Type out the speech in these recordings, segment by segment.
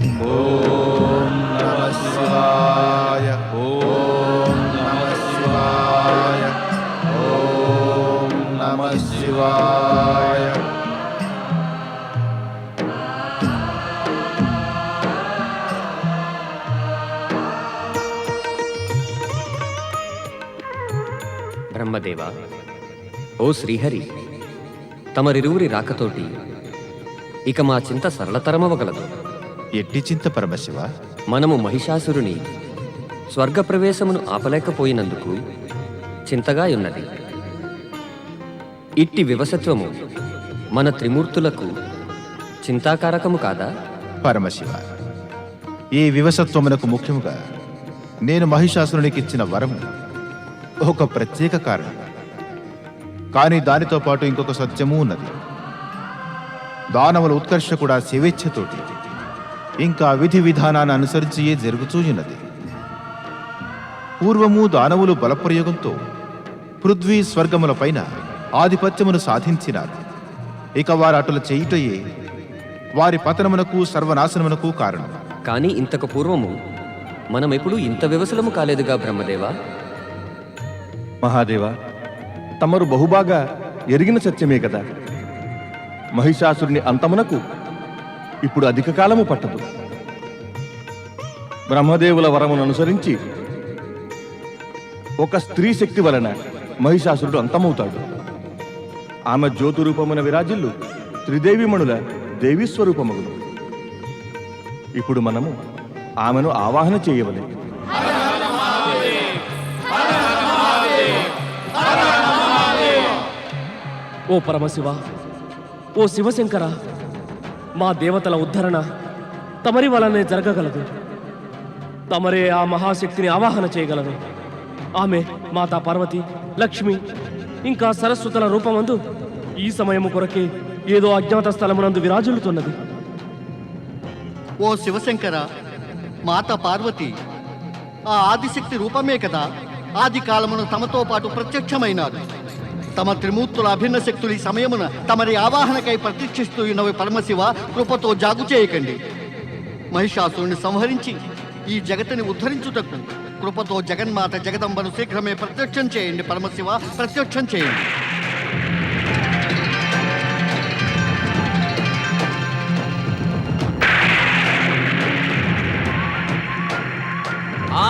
ఓం నమ శివాయ ఓం నమ శివాయ ఓం నమ శివాయ బ్రహ్మదేవ ఓ శ్రీహరి తమరిరువురి రాకతోటి ఇక మా చింత సరళతరమవగలదు. ఎట్టి చింత పరమశివ మనము మహిషాసురుని స్వర్గప్రవేశమును ఆపలేకపోయినందుకు చింతగా ఉన్నది ఇట్టి వివసత్వము మన త్రిమూర్తులకు చింతాకారకము కాదా? పరమశివ ఈ వివసత్వమునకు ముఖ్యముగా నేను మహిషాసురునికి ఇచ్చిన వరము ఒక ప్రత్యేక కారణం. కానీ దానితో పాటు ఇంకొక సత్యము ఉన్నది. దానవుల ఉత్కర్ష కూడా స్వేచ్ఛతోటి ఇంకా విధి విధానాన్ని అనుసరించియే జరుగుతూ ఉన్నది. పూర్వము దానవులు బలప్రయోగంతో పృథ్వీ స్వర్గములపైన ఆధిపత్యమును సాధించినారు. ఇక వారు అటుల చేయుటయే వారి పతనమునకు సర్వనాశనమునకు కారణం. కానీ ఇంతకు పూర్వము మనమెప్పుడు ఇంత వివసలము కాలేదుగా బ్రహ్మదేవా? మహాదేవ తమరు బహుబాగా ఎరిగిన సత్యమే కదా. మహిషాసురుని అంతమునకు ఇప్పుడు అధిక కాలము పట్టదు. బ్రహ్మదేవుల వరమును అనుసరించి ఒక స్త్రీ శక్తి వలన మహిషాసురుడు అంతమవుతాడు. ఆమె జ్యోతి రూపమున విరాజిల్లు త్రిదేవిమణుల దేవి స్వరూపమగును. ఇప్పుడు మనము ఆమెను ఆవాహన చేయవలే. ఓ పరమశివ ఓ శివశంకరా మా దేవతల ఉద్ధరణ తమరి వలనే జరగగలదు. తమరే ఆ మహాశక్తిని ఆవాహన చేయగలరు. ఆమె మాతా పార్వతి లక్ష్మి ఇంకా సరస్వతుల రూపమందు ఈ సమయము కొరకే ఏదో అజ్ఞాత స్థలమునందు విరాజులుతున్నది ఓ శివశంకర మాత పార్వతి ఆ ఆదిశక్తి రూపమే కదా ఆది కాలమును తమతో పాటు ప్రత్యక్షమైనారు. తమ త్రిమూర్తుల అభిన్న శక్తులు ఈ సమయమున తమరి ఆవాహనకై ప్రతీక్షిస్తూ ఉన్నవి పరమశివ కృపతో జాగు చేయకండి. మహిషాసురుని సంహరించి ఈ జగతిని ఉద్ధరించుటకు కృపతో జగన్మాత జగదంబను శీఘ్రమే ప్రత్యక్షం చేయండి పరమశివ ప్రత్యక్షం చేయండి.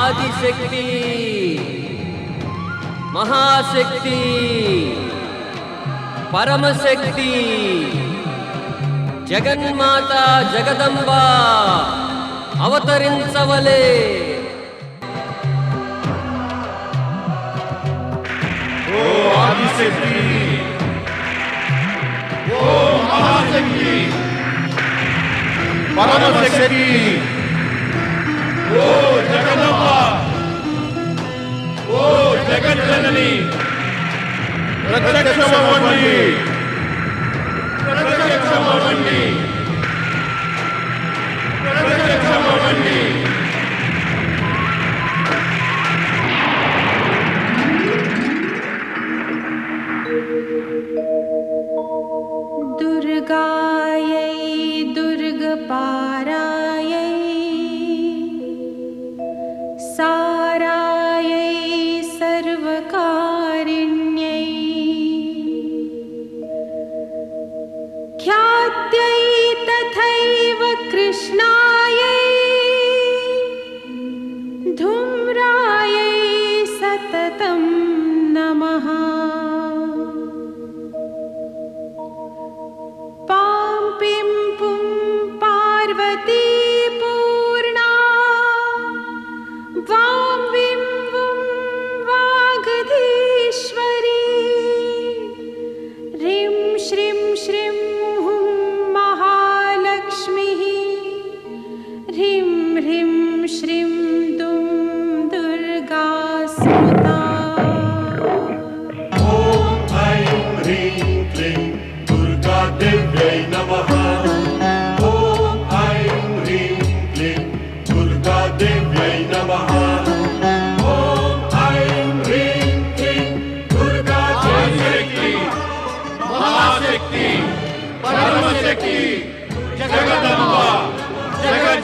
ఆదిశక్తి! महाशक्ति परम शक्ति जगन्माता जगदंबा अवतरिंचवले। ओ आदिशक्ति। ओ महाशक्ति। परम शक्ति ओ जगदंबा ओ జగజ్జనని. ప్రత్యక్షమవ్వండి. ప్రత్యక్షమవ్వండి.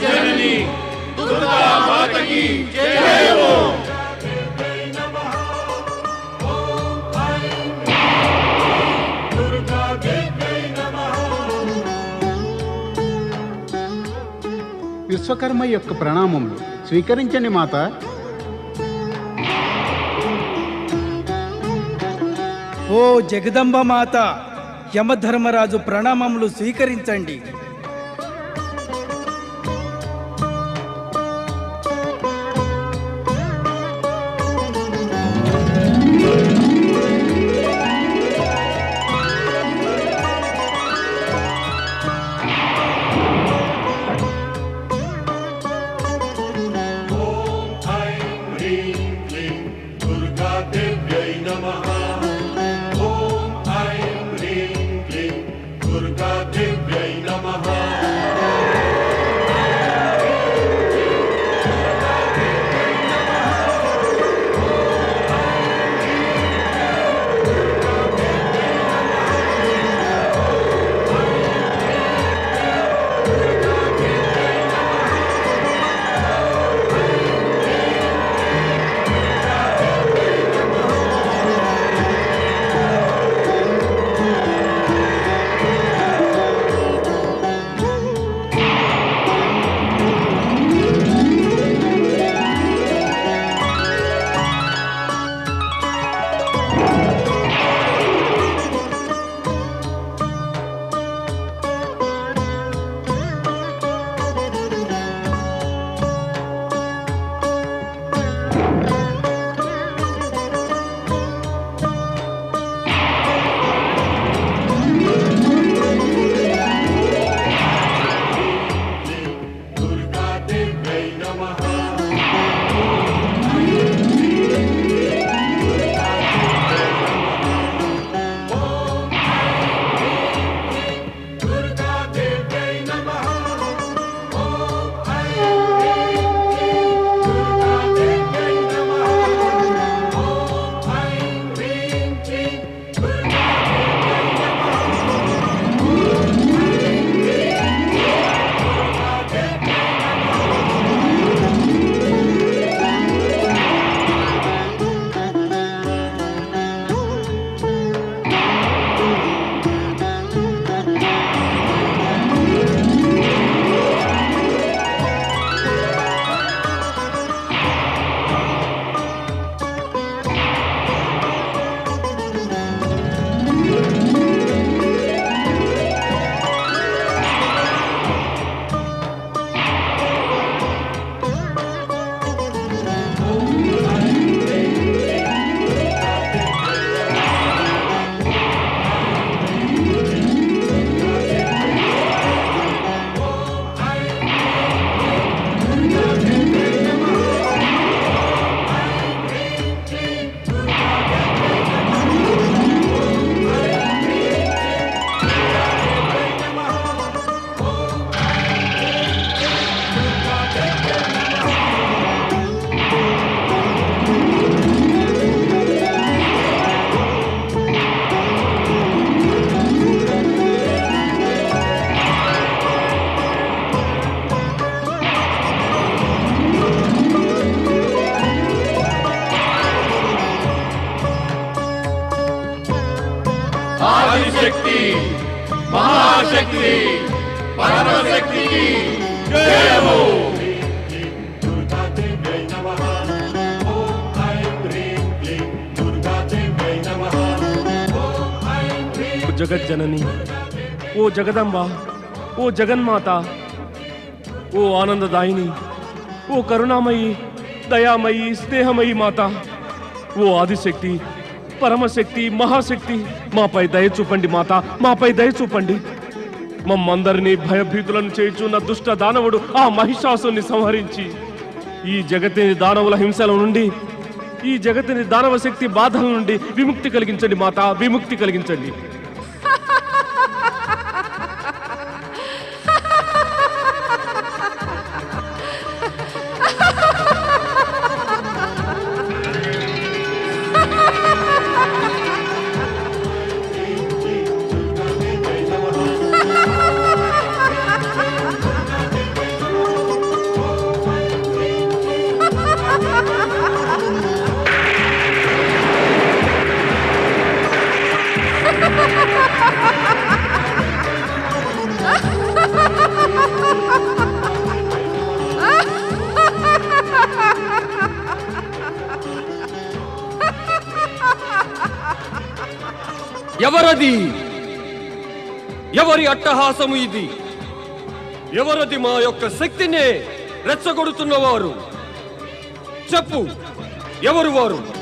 పరమశక్తి జగదంబ జగ విశ్వకర్మ యొక్క ప్రణామములు స్వీకరించండి మాత. ఓ జగదంబ మాత యమధర్మరాజు ప్రణామములు స్వీకరించండి. see. జగజ్జనని ఓ జగదంబ ఓ జగన్మాత ఓ ఆనందదాయిని ఓ కరుణామయి దయామయి స్నేహమయి మాత ఓ ఆదిశక్తి పరమశక్తి మహాశక్తి. మాపై దయ చూపండి మాత మాపై దయ చూపండి. మమ్మందరినీ భయభీతులను చేయుచున్న దుష్ట దానవుడు ఆ మహిషాసుని సంహరించి. ఈ జగతిని దానవుల హింసల నుండి ఈ జగతిని దానవ శక్తి బాధల నుండి విముక్తి కలిగించండి మాత విముక్తి కలిగించండి. అట్టహాసము ఇది. ఎవరది మా యొక్క శక్తినే రెచ్చగొడుతున్నవారు? చెప్పు ఎవరు వారు?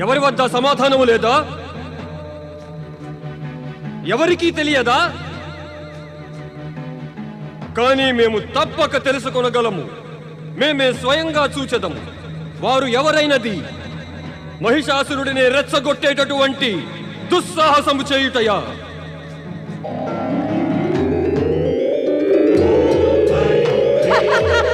ఎవరి వద్ద సమాధానము లేదా? ఎవరికీ తెలియదా? కానీ మేము తప్పక తెలుసుకొనగలము. మేమే స్వయంగా చూచెదము. వారు ఎవరైనది? మహిషాసురుడిని రెచ్చగొట్టేటటువంటి దుస్సాహసము చేయుటయా?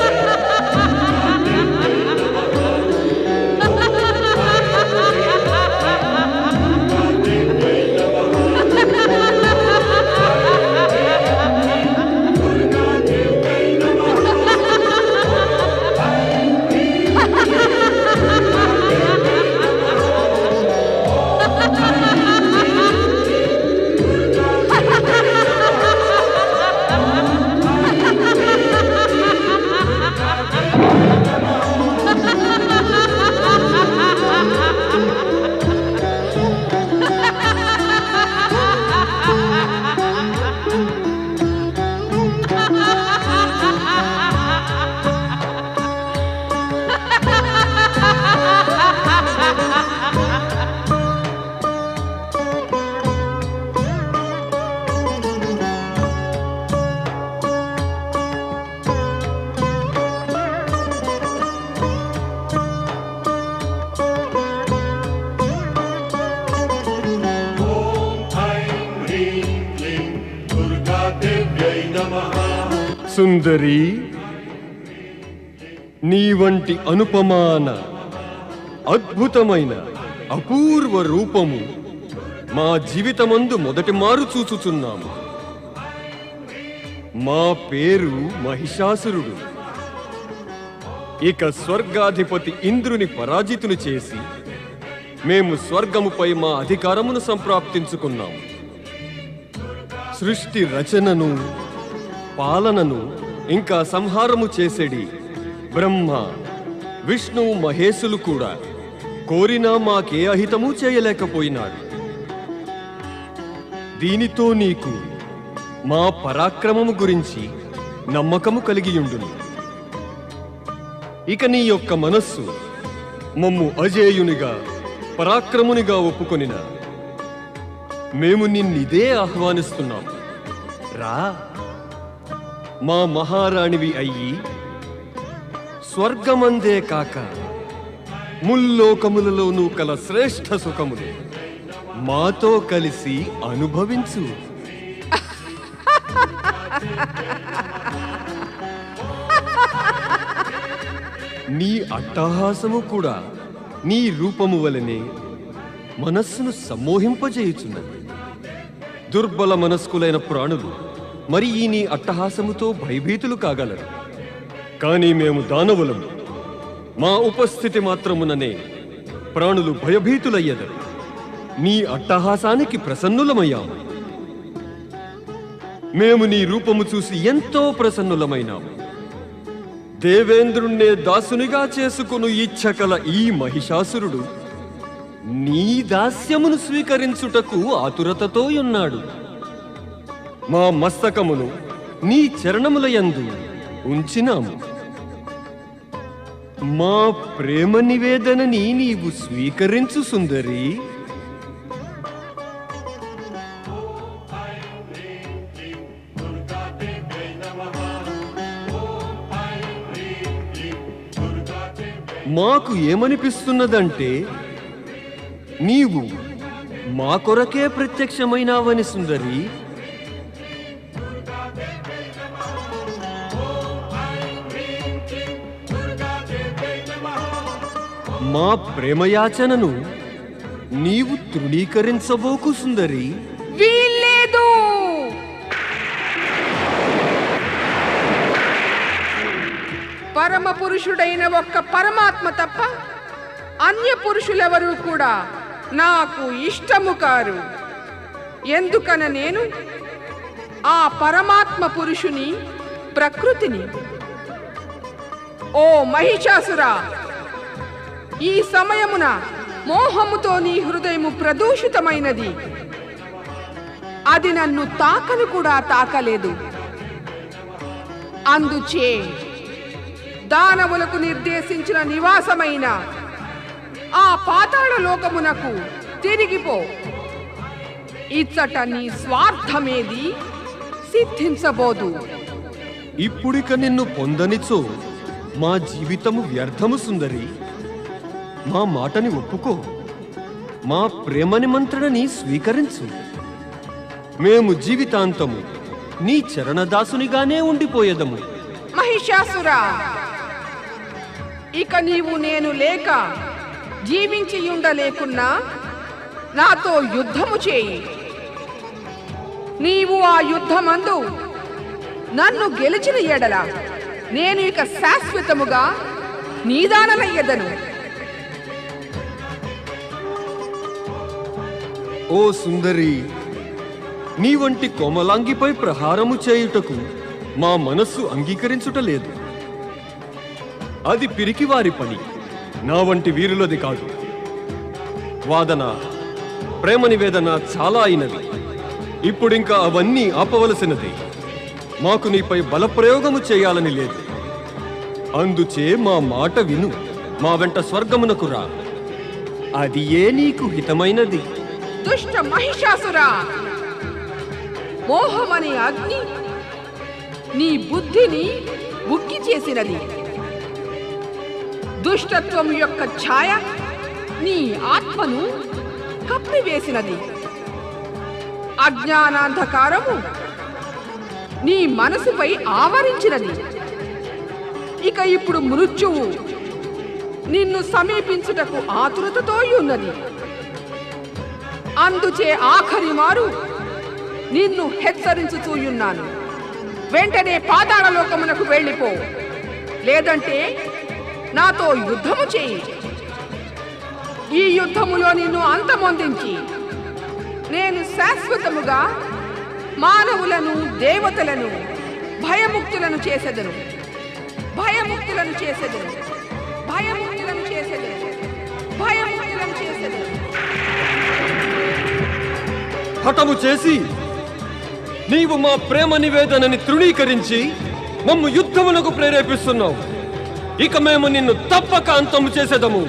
సుందరి నీ వంటి అనుపమాన అద్భుతమైన అపూర్వ రూపము మా జీవితమందు మొదటి మారు చూచుచున్నాము. మా పేరు మహిషాసురుడు. ఇక స్వర్గాధిపతి ఇంద్రుని పరాజితులు చేసి మేము స్వర్గముపై మా అధికారమును సంప్రాప్తించుకున్నాము. సృష్టి రచనను పాలనను ఇంకా సంహారము చేసేడి. బ్రహ్మ విష్ణు మహేశులు కూడా కోరినా మాకే అహితము చేయలేకపోయినారు. దీనితో నీకు మా పరాక్రమము గురించి నమ్మకము కలిగియుండును. ఇక నీ యొక్క మనస్సు మమ్ము అజేయునిగా పరాక్రమునిగా ఒప్పుకొనిన. మేము నిన్నిదే ఆహ్వానిస్తున్నాం రా. మా మహారాణివి అయ్యి స్వర్గమందే కాక ముల్లోకములలోనూ కల శ్రేష్ఠ సుఖములు మాతో కలిసి అనుభవించు. నీ అట్టహాసము కూడా నీ రూపము వలనే మనస్సును సమ్మోహింపజేయుచున్నది. దుర్బల మనస్కులైన ప్రాణులు మరి ఈ నీ అట్టహాసముతో భయభీతులు కాగలరు. కానీ మేము దానవులము. మా ఉపస్థితి మాత్రముననే ప్రాణులు భయభీతులయ్యదరు. నీ అట్టహాసానికి ప్రసన్నులమయ్యాము. మేము నీ రూపము చూసి ఎంతో ప్రసన్నులమైనాము. దేవేంద్రుణ్ణే దాసునిగా చేసుకును ఇచ్చకల ఈ మహిషాసురుడు. నీ దాస్యమును స్వీకరించుటకు ఆతురతతో ఉన్నాడు. మా మస్తకమును నీ చరణములయందు ఉంచినాము. మా ప్రేమ నివేదనని నీవు స్వీకరించు సుందరి. మాకు ఏమనిపిస్తున్నదంటే నీవు మా కొరకే ప్రత్యక్షమైనావని సుందరి. మా ప్రేమయాచనను నీవు తృణీకరించబోకు సుందరి. వీల్లేదు. పరమ పురుషుడైన ఒక్క పరమాత్మ తప్ప అన్య పురుషులెవరూ కూడా నాకు ఇష్టము కారు. ఎందుకన నేను ఆ పరమాత్మ పురుషుని ప్రకృతిని. ఓ మహిషాసురా ఈ సమయమున మోహముతో నీ హృదయము ప్రదూషితమైనది. అది నన్ను తాకను కూడా తాకలేదు. అందుచే దానవులకు నిర్దేశించిన నివాసమైన ఆ పాతాళ లోకమునకు తిరిగిపో. ఇచ్చట నీ స్వార్థమేది సిద్ధించబోదు. ఇప్పుడిక నిన్ను పొందనిచో మా జీవితము వ్యర్థము సుందరి. మా మాటని ఒప్పుకో. మా ప్రేమ నిమంత్రణని స్వీకరించు. మేము జీవితాంతము నీ చరణదాసునిగానే ఉండిపోయేదము. మహిషాసురా ఇక నీవు నేను లేక జీవించి ఉండలేకున్నా నాతో యుద్ధము చేయి. నీవు ఆ యుద్ధమందు నన్ను గెలిచిన ఎడల నేను ఇక శాశ్వతముగా నీదానమయ్యదను. ఓ సుందరి నీ వంటి కోమలాంగిపై ప్రహారము చేయుటకు మా మనస్సు అంగీకరించుట లేదు. అది పిరికివారి పని నా వంటి వీరులది కాదు. వాదన ప్రేమ నివేదన చాలా అయినది. ఇప్పుడింకా అవన్నీ ఆపవలసినది. మాకు నీపై బలప్రయోగము చేయాలని లేదు. అందుచే మా మాట విను మా వెంట స్వర్గమునకు రా. అది ఏ నీకు హితమైనది? దుష్ట మహిషాసురా. మోహమనే అగ్ని నీ బుద్ధిని ఉక్కి చేసినది. దుష్టత్వం యొక్క ఛాయ నీ ఆత్మను కప్పివేసినది. అజ్ఞానాంధకారము నీ మనసుపై ఆవరించినది. ఇక ఇప్పుడు మృత్యువు నిన్ను సమీపించుటకు ఆతురతతో ఉన్నది అందుచే ఆఖరి మారు నిన్ను హెచ్చరించుతూయున్నాను వెంటనే పాతాళలోకమునకు వెళ్ళిపో. లేదంటే నాతో యుద్ధము చేయి. ఈ యుద్ధములో నిన్ను అంతమొందించి నేను శాశ్వతముగా మానవులను దేవతలను భయముక్తులను చేసెదను. భయముక్తులను చేసెదను. భయముక్తులను హఠము చేసి నీవు మా ప్రేమ నివేదనని తృణీకరించి మమ్ము యుద్ధమునకు ప్రేరేపిస్తున్నావు. ఇక మేము నిన్ను తప్పక అంతము చేసేదము.